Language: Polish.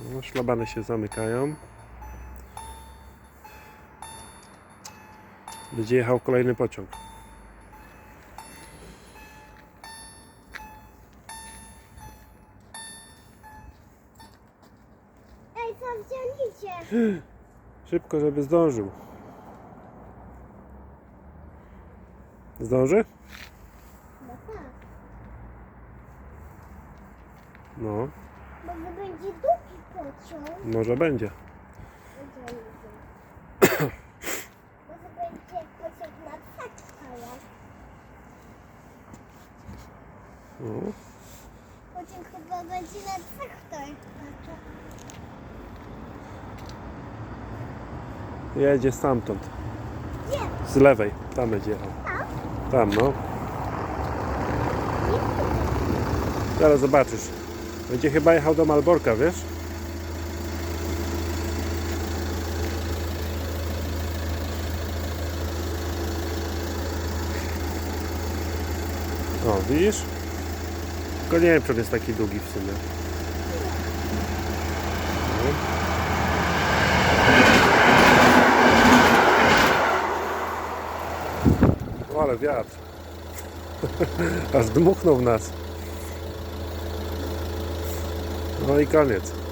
No, szlabany się zamykają. Będzie jechał kolejny pociąg. Ej, co wzięliście? Szybko, żeby zdążył. Zdąży? No tak. No, Może będzie długi pociąg. może będzie. Może będzie pociąg na traktorach. No. Pociąg chyba będzie na traktorach. Jedzie stamtąd. Gdzie? Z lewej. Tam będzie jechał. Tam? Tam, no. Zaraz zobaczysz. Będzie chyba jechał do Malborka, wiesz? O, widzisz? Tylko nie wiem, czy on jest taki długi w sumie. O, ale wiatr. Aż dmuchnął w nas. No i koniec.